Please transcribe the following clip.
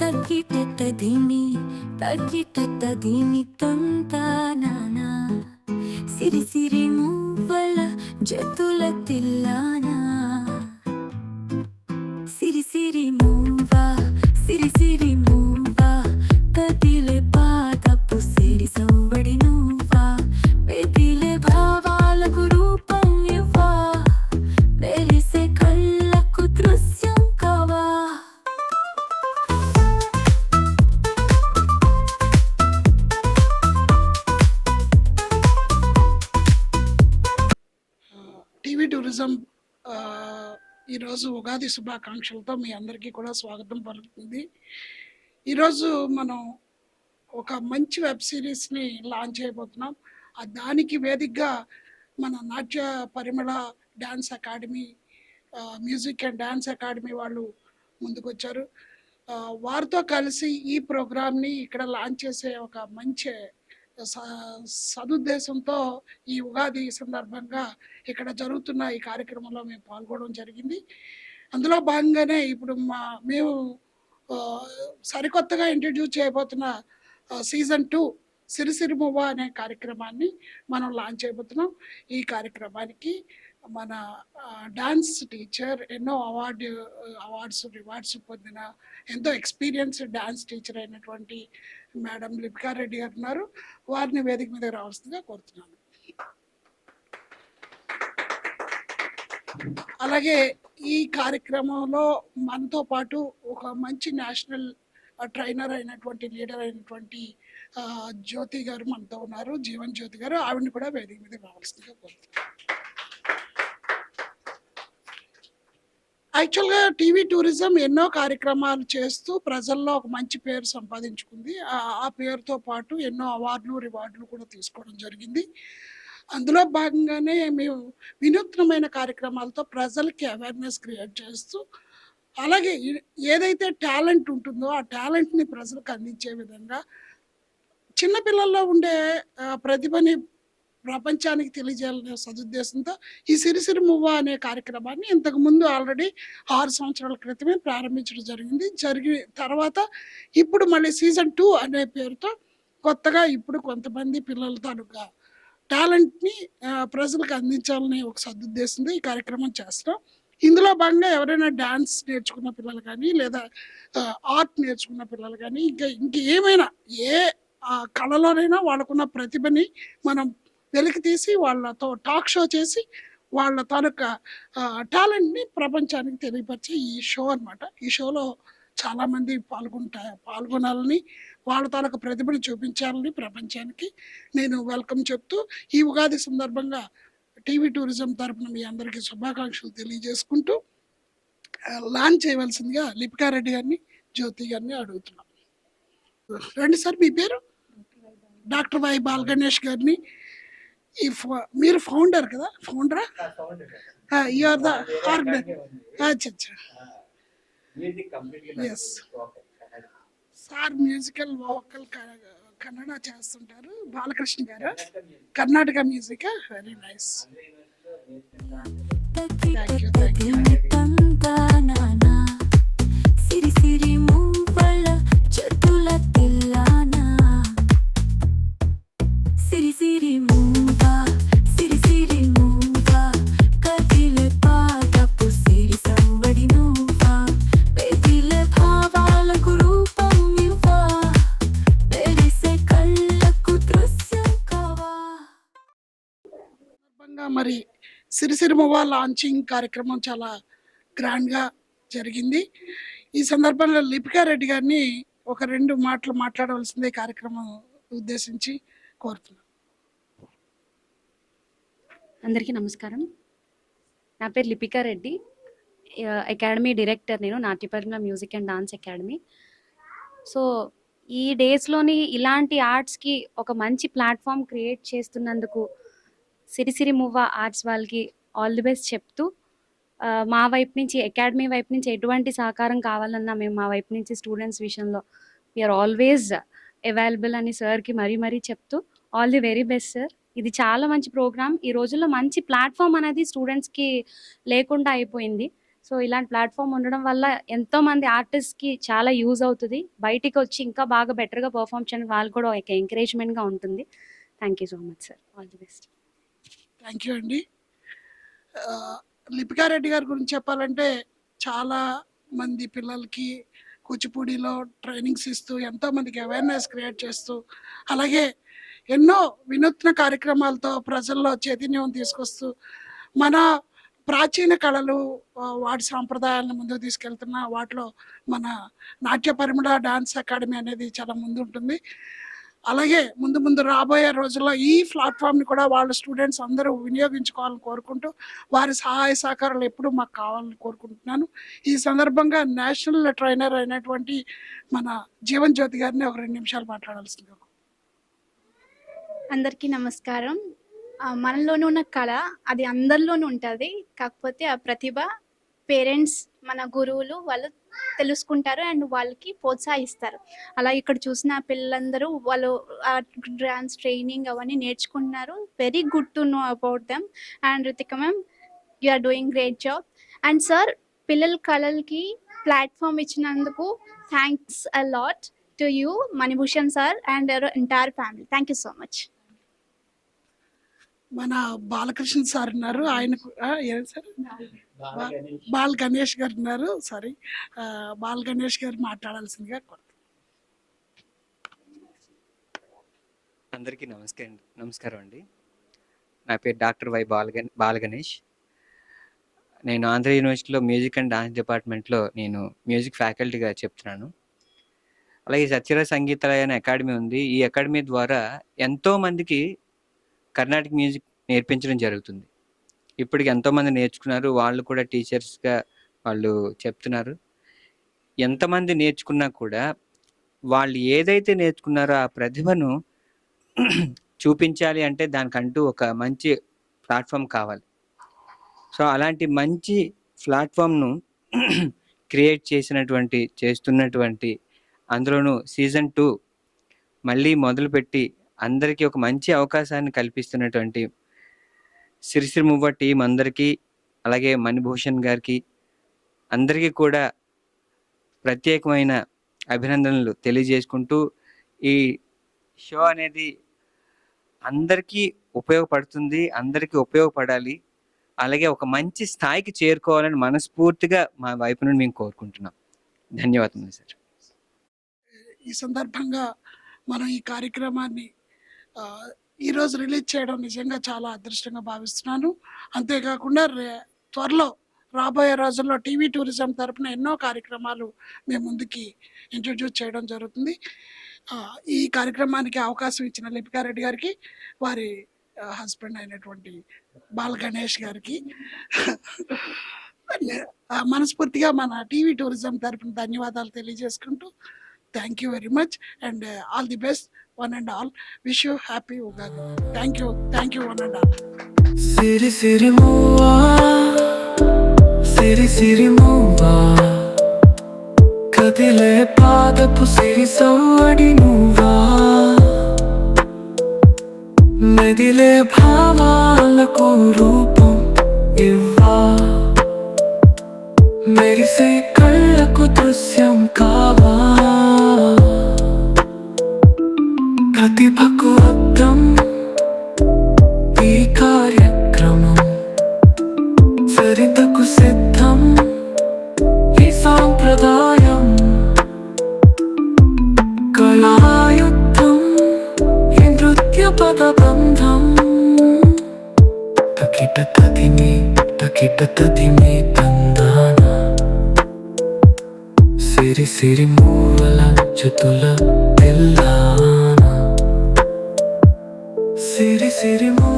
తగ్గిటెత్తదిమి తగ్గిటెత్తదిమి తొంతానా సిరి సిరి మువ్వల జతుల tillana. Tourism ఈరోజు ఉగాది శుభాకాంక్షలతో మీ అందరికీ కూడా స్వాగతం పలుకుతుంది. ఈరోజు మనం ఒక మంచి వెబ్ సిరీస్ని లాంచ్ చేయబోతున్నాం. ఆ దానికి వేదికగా మన Natya Parimala dance academy music and dance academy వాళ్ళు ముందుకొచ్చారు. వారితో కలిసి ఈ ప్రోగ్రామ్ని ఇక్కడ లాంచ్ చేసే ఒక మంచి సదుద్దేశంతో ఈ ఉగాది సందర్భంగా ఇక్కడ జరుగుతున్న ఈ కార్యక్రమంలో మేము పాల్గొనడం జరిగింది. అందులో భాగంగానే ఇప్పుడు మా మేము సరికొత్తగా ఇంట్రడ్యూస్ చేయబోతున్న సీజన్ టూ సిరిసిరిమువ్వ అనే కార్యక్రమాన్ని మనం లాంచ్ చేయబోతున్నాం. ఈ కార్యక్రమానికి మన డాన్స్ టీచర్ ఎన్నో అవార్డు అవార్డ్స్ రివార్డ్స్ పొందిన ఎంతో ఎక్స్పీరియన్స్ డాన్స్ టీచర్ అయినటువంటి మేడం లిప్కా రెడ్డి గారు ఉన్నారు. వారిని వేదిక మీద రావాల్సిందిగా కోరుతున్నాను. అలాగే ఈ కార్యక్రమంలో మనతో పాటు ఒక మంచి నేషనల్ ట్రైనర్ అయినటువంటి లీడర్ అయినటువంటి జ్యోతి గారు మనతో ఉన్నారు. జీవన్ జ్యోతి గారు ఆవిడని కూడా వేదిక మీద రావాల్సిందిగా కోరుతున్నాను. యాక్చువల్గా టీవీ టూరిజం ఎన్నో కార్యక్రమాలు చేస్తూ ప్రజల్లో ఒక మంచి పేరు సంపాదించుకుంది. ఆ- పేరుతో పాటు ఎన్నో అవార్డులు రివార్డులు కూడా తీసుకోవడం జరిగింది. అందులో భాగంగానే మేము వినూత్నమైన కార్యక్రమాలతో ప్రజలకి అవేర్నెస్ క్రియేట్ చేస్తూ అలాగే ఏదైతే టాలెంట్ ఉంటుందో ఆ టాలెంట్ని ప్రజలకు అందించే విధంగా చిన్నపిల్లల్లో ఉండే ప్రతిభని ప్రపంచానికి తెలియజేయాలనే సదుద్దేశంతో ఈ సిరిసిరి మువ్వ అనే కార్యక్రమాన్ని ఇంతకుముందు ఆల్రెడీ ఆరు సంవత్సరాల క్రితమే ప్రారంభించడం జరిగింది. జరిగి తర్వాత ఇప్పుడు మళ్ళీ సీజన్ టూ అనే పేరుతో కొత్తగా ఇప్పుడు కొంతమంది పిల్లల తాలూకా టాలెంట్ని ప్రజలకు అందించాలనే ఒక సదుద్దేశంతో ఈ కార్యక్రమం చేస్తాం ఇందులో భాగంగా ఎవరైనా డాన్స్ నేర్చుకున్న పిల్లలు కానీ లేదా ఆర్ట్ నేర్చుకున్న పిల్లలు కానీ ఇంకా ఇంకేమైనా ఏ ఆ, కళలోనైనా వాళ్ళకున్న ప్రతిభని మనం వెలికి తీసి వాళ్ళతో టాక్ షో చేసి వాళ్ళ తాలూకా టాలెంట్ని ప్రపంచానికి తెలియపరిచే ఈ షో అన్నమాట. ఈ షోలో చాలామంది పాల్గొంటా పాల్గొనాలని వాళ్ళ తాలూకా ప్రతిభను చూపించాలని ప్రపంచానికి నేను వెల్కమ్ చెప్తూ ఈ ఉగాది సందర్భంగా టీవీ టూరిజం తరపున మీ అందరికీ శుభాకాంక్షలు తెలియజేసుకుంటూ లాంచ్ చేయవలసిందిగా లిపికా రెడ్డి గారిని జ్యోతి గారిని అడుగుతున్నాం. రండి సార్ మీ పేరు? డాక్టర్ వై బాల్ గణేష్ గారిని ఈ ఫౌ- మీరు ఫౌండర్ కదా? ఫౌండరా ఆర్ ద ఆర్గనైజర్ అచ్చా అచ్చా Yes. Sir musical vocal Kannada చేస్తుంటారు. Balakrishna garu. Karnataka music very nice తగ్గిటెత్తదిమి తంతానా సిరి సిరి సందర్భంగా మరి సిరిసిరిమవ్వ లాంచింగ్ కార్యక్రమం చాలా గ్రాండ్గా జరిగింది. ఈ సందర్భంలో లిపికా రెడ్డి గారిని ఒక రెండు మాటలు మాట్లాడవలసిందే కార్యక్రమం ఉద్దేశించి కోరుతున్నాను. అందరికీ నమస్కారం. నా పేరు లిపికా రెడ్డి. అకాడమీ డైరెక్టర్ నేను Natyaparima music and dance academy. So ఈ డేస్లోని ఇలాంటి ఆర్ట్స్కి ఒక మంచి ప్లాట్ఫామ్ క్రియేట్ చేస్తున్నందుకు సిరిసిరి మువ్వ ఆర్ట్స్ వాళ్ళకి ఆల్ ది బెస్ట్ చెప్తూ మా వైపు నుంచి అకాడమీ వైపు నుంచి ఎటువంటి సహకారం కావాలన్నా మేము మా వైపు నుంచి స్టూడెంట్స్ విషయంలో వీఆర్ ఆల్వేస్ అవైలబుల్ అని సార్కి మరీ మరీ చెప్తూ all the very best sir. ఇది చాలా మంచి ప్రోగ్రామ్. ఈ రోజుల్లో మంచి ప్లాట్ఫామ్ అనేది స్టూడెంట్స్కి లేకుండా అయిపోయింది. సో ఇలాంటి ప్లాట్ఫామ్ ఉండడం వల్ల ఎంతో మంది ఆర్టిస్ట్కి చాలా యూజ్ అవుతుంది. బయటికి వచ్చి ఇంకా బాగా బెటర్గా పర్ఫామ్ చేయడానికి వాళ్ళు కూడా ఒక ఎంకరేజ్మెంట్గా ఉంటుంది. Thank you so much sir all the best thank you అండి. లిపికారెడ్డి గారి గురించి చెప్పాలంటే చాలా మంది పిల్లలకి కూచిపూడిలో ట్రైనింగ్స్ ఇస్తూ ఎంతోమందికి అవేర్నెస్ క్రియేట్ చేస్తూ అలాగే ఎన్నో వినూత్న కార్యక్రమాలతో ప్రజల్లో చైతన్యం తీసుకొస్తూ మన ప్రాచీన కళలు వాటి సాంప్రదాయాలను ముందుకు తీసుకెళ్తున్న వాటిలో మన నాట్య పరిమళ డాన్స్ అకాడమీ అనేది చాలా ముందు ఉంటుంది అలాగే ముందు ముందు రాబోయే రోజుల్లో ఈ ప్లాట్ఫామ్ని కూడా వాళ్ళ స్టూడెంట్స్ అందరూ వినియోగించుకోవాలని కోరుకుంటూ వారి సహాయ సహకారాలు ఎప్పుడూ మాకు కావాలని కోరుకుంటున్నాను. ఈ సందర్భంగా నేషనల్ ట్రైనర్ అయినటువంటి మన జీవన్ జ్యోతి గారిని ఒక రెండు నిమిషాలు మాట్లాడాల్సిందిగా అందరికీ నమస్కారం. మనలోనూ మనలోనే ఉన్న కళ అది అందరిలోనూ ఉంటుంది. కాకపోతే ఆ ప్రతిభ పేరెంట్స్ మన గురువులు వాళ్ళు తెలుసుకుంటారు అండ్ వాళ్ళకి ప్రోత్సహిస్తారు. అలా ఇక్కడ చూసిన పిల్లలందరూ వాళ్ళు డ్యాన్స్ ట్రైనింగ్ అవన్నీ నేర్చుకుంటున్నారు. Very good to know about them and Ritika ma'am you are doing great job and sir పిల్లల కళలకి ప్లాట్ఫామ్ ఇచ్చినందుకు thanks a lot to you Manibhushan sir and entire family thank you so much మన Balakrishna sir ఉన్నారు. ఆయనకు ఏం sir? Ball Ganesh గారు ఉన్నారు. Sorry ball Ganesh గారు మాట్లాడాల్సిందిగా అందరికీ నమస్కారం నమస్కారం అండి. నా పేరు డాక్టర్ వై బాలగ బాలగణేష్ నేను ఆంధ్ర యూనివర్సిటీలో మ్యూజిక్ అండ్ డాన్స్ డిపార్ట్మెంట్లో నేను మ్యూజిక్ ఫ్యాకల్టీగా చెప్తున్నాను. అలాగే సత్యర సంగీతాలయ అనే అకాడమీ ఉంది. ఈ అకాడమీ ద్వారా ఎంతో మందికి కర్ణాటక మ్యూజిక్ నేర్పించడం జరుగుతుంది. ఇప్పటికి ఎంతోమంది నేర్చుకున్నారు వాళ్ళు కూడా టీచర్స్గా వాళ్ళు చెప్తున్నారు. ఎంతమంది నేర్చుకున్నా కూడా వాళ్ళు ఏదైతే నేర్చుకున్నారో ఆ ప్రతిభను చూపించాలి అంటే దానికంటూ ఒక మంచి ప్లాట్ఫామ్ కావాలి. సో అలాంటి మంచి ప్లాట్ఫామ్ను క్రియేట్ చేసినటువంటి చేస్తున్నటువంటి అందులోనూ సీజన్ టూ మళ్ళీ మొదలుపెట్టి అందరికీ ఒక మంచి అవకాశాన్ని కల్పిస్తున్నటువంటి సిరిసిరి మువ్వ టీం అందరికీ అలాగే మణిభూషణ్ గారికి అందరికీ కూడా ప్రత్యేకమైన అభినందనలు తెలియజేసుకుంటూ ఈ షో అనేది అందరికీ ఉపయోగపడుతుంది అందరికీ ఉపయోగపడాలి అలాగే ఒక మంచి స్థాయికి చేరుకోవాలని మనస్ఫూర్తిగా మా వైపు నుండి మేము కోరుకుంటున్నాం. ధన్యవాదములు సార్. ఈ సందర్భంగా మనం ఈ కార్యక్రమాన్ని ఈరోజు రిలీజ్ చేయడం నిజంగా చాలా అదృష్టంగా భావిస్తున్నాను. అంతేకాకుండా త్వరలో రాబోయే రోజుల్లో టీవీ టూరిజం తరపున ఎన్నో కార్యక్రమాలు మేము ముందుకి ఇంట్రడ్యూస్ చేయడం జరుగుతుంది. ఈ కార్యక్రమానికి అవకాశం ఇచ్చిన లిపికారెడ్డి గారికి వారి హస్బెండ్ అయినటువంటి బాల గణేష్ గారికి మనస్ఫూర్తిగా మన టీవీ టూరిజం తరపున ధన్యవాదాలు తెలియజేసుకుంటూ thank you very much and all the best. One and all wish you happy Ugadi thank you thank you one and all Siri Siri Muvva Siri Siri Muvva కదిలే పాదపు సిరి సవ్వడి నువ్వా మెదిలే భావాలకు రూపం ఇవ్వా మెరిసే కళ్ళకు దృశ్యం కావా ప్రతిభకు అర్థం ఈ కార్యక్రమం సరితకు సిద్ధం ఈ సాంప్రదాయం కళాయుద్ధం ఈ నృత్య పదబంధం తకిట తదిమి తకిట తదిమి తందాన సిరి సిరి మూవల చతుల పిల్ల city moves.